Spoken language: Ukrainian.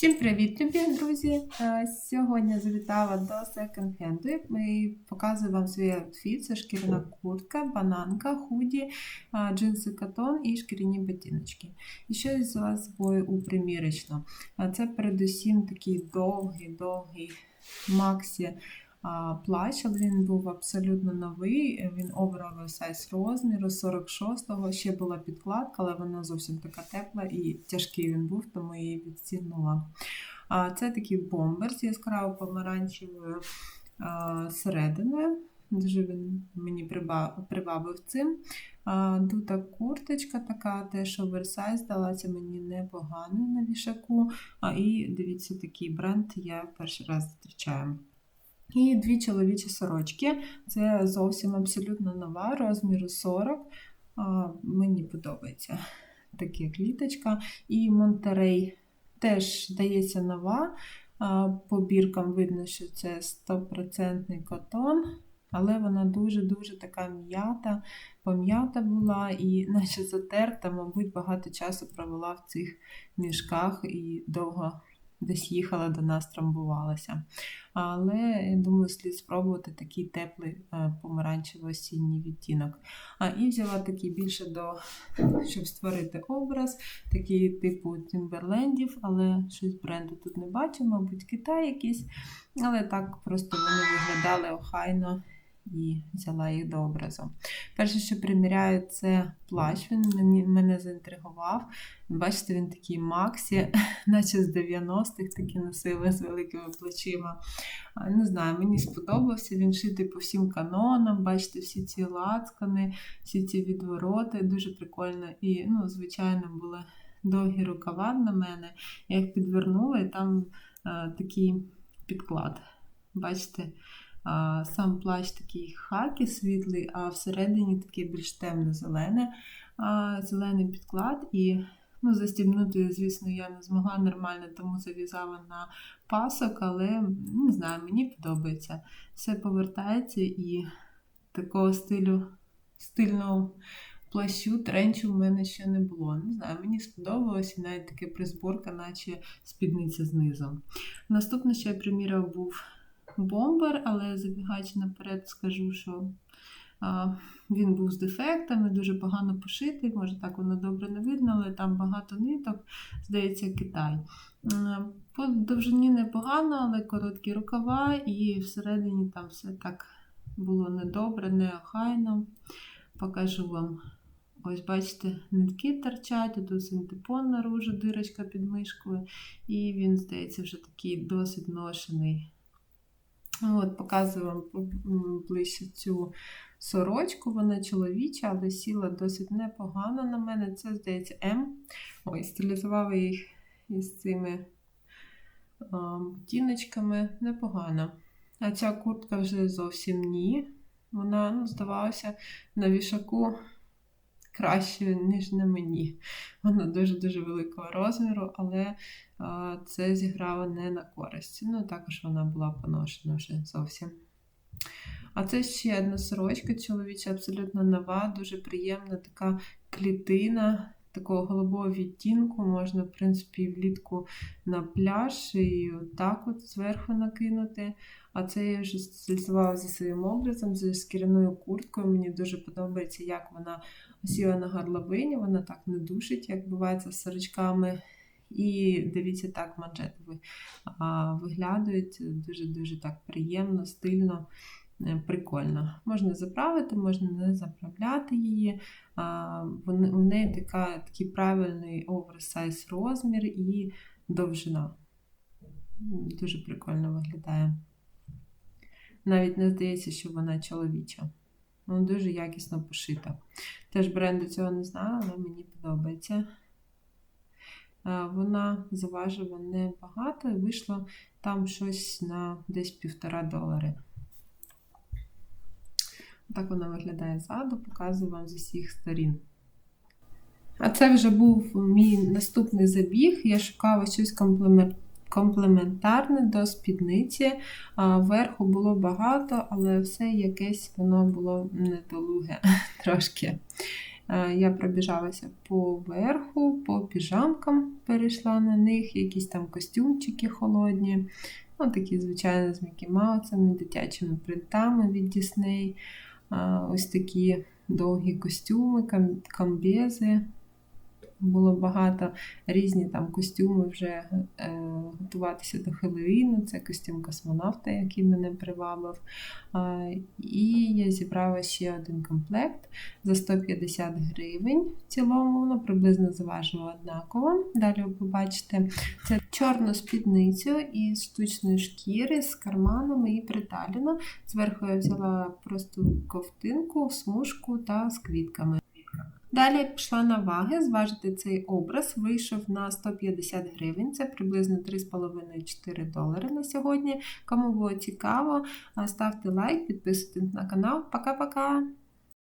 Всім привіт, любі друзі! Е, Сьогодні завітала до секонд-хенду. і показую вам свій аутфіт. Це шкіряна куртка, бананка, худі, е, джинси катон і шкіряні ботиночки. І що я взяла з собою у примірочну. Е, Це передусім такий довгий-довгий Максі плащ, він був абсолютно новий. Він обрав сайз розміру 46-го. Ще була підкладка, але вона зовсім така тепла і тяжкий він був, тому її відстігнула. А, Це такий бомбер з яскраво помаранчевою серединою. Дуже він мені прибавив цим. Дута курточка така, теж оверсайз, здалася мені непогано на вішаку. І дивіться, такий бренд я перший раз зустрічаю. І дві чоловічі сорочки. Це зовсім абсолютно нова, розміру 40. А, Мені подобається така кліточка. І Монтерей теж дається нова. А, По біркам видно, що це 100% котон. Але вона дуже-дуже така м'ята, пом'ята була і наче затерта, мабуть, багато часу провела в цих мішках і довго десь їхала до нас, трамбувалася. Але я думаю, слід спробувати такий теплий е, помаранчево-осінній відтінок. А, І взяла такий більше до, щоб створити образ, такий типу Тімберлендів, але щось бренду тут не бачу, мабуть, Китай якийсь. Але так просто вони виглядали охайно і взяла їх до образу. Перше, що приміряю, це плащ. Він мені, мене заінтригував. Бачите, він такий Максі, наче з 90-х такі носили з великими плечима. Не знаю, мені сподобався. Він шитий по всім канонам. Бачите, всі ці лацкани, всі ці відвороти. Дуже прикольно. І, ну, звичайно, були довгі рукава на мене. Я їх підвернула, і там а, такий підклад. Бачите? Сам плащ такий хакі світлий, а всередині такий більш темно-зелене, зелений підклад. І ну, застібнути, звісно, я не змогла нормально, тому зав'язала на пасок, але не знаю, мені подобається. Все повертається і такого стилю стильного плащу, тренчу в мене ще не було. Не знаю, мені сподобалось і навіть таке призборка, наче спідниця знизу. Наступне, що я приміряв, був бомбер, але забігаючи наперед, скажу, що він був з дефектами, дуже погано пошитий, може так воно добре не видно, але там багато ниток, здається, Китай. По довжині непогано, але короткі рукава, і всередині там все так було недобре, неохайно. Покажу вам. Ось, бачите, нитки торчать, тут синтепон наружу, дирочка під мишкою, і він, здається, вже такий досить ношений. От, Показую вам ближче цю сорочку, вона чоловіча, але сіла досить непогано на мене. Це, здається, М. Ой, стилізувала їх із цими тіночками непогано. А ця куртка вже зовсім ні. Вона, ну, здавалося, на вішаку краще, ніж на мені. Вона дуже-дуже великого розміру, але це зіграло не на користь. Ну, також вона була поношена вже зовсім. А це ще одна сорочка чоловіча, абсолютно нова, дуже приємна така клітина. Такого голубого відтінку можна, в принципі, влітку на пляж і отак от зверху накинути. А це я вже стилізувала за своїм образом, за шкіряною курткою. Мені дуже подобається, як вона сіла на горловині, вона так не душить, як буває з сорочками. І дивіться, так манжети виглядають дуже-дуже так приємно, стильно, прикольно. Можна заправити, можна не заправляти її. У неї така, такий правильний оверсайз розмір і довжина. Дуже прикольно виглядає. Навіть не здається, що вона чоловіча. Вона дуже якісно пошита. Теж бренду цього не знаю, але мені подобається. Вона заважила небагато і вийшло там щось на десь півтора долари. Так вона виглядає ззаду, показую вам з усіх сторін. А це вже був мій наступний забіг. Я шукала щось комплементарне до спідниці. Верху було багато, але все якесь воно було недолуге трошки. Я пробіжалася по верху, по піжамкам перейшла на них, якісь там костюмчики холодні. Ну, такі, звичайно, з Мікі Маусами, дитячими принтами від Disney. Ось такі довгі костюми, кам- камбези. Було багато різні там костюми вже е, готуватися до Хеллоуіну. Це костюм космонавта, який мене привабив. А, і я зібрала ще один комплект за 150 гривень. В цілому воно приблизно заважило однаково. Далі ви побачите це чорну спідницю із штучної шкіри з карманами і приталіно. Зверху я взяла просто ковтинку, смужку та з квітками. Далі пішла на ваги, зважити цей образ вийшов на 150 гривень, це приблизно 3,5-4 долари на сьогодні. Кому було цікаво, ставте лайк, підписуйтесь на канал. Пока-пока!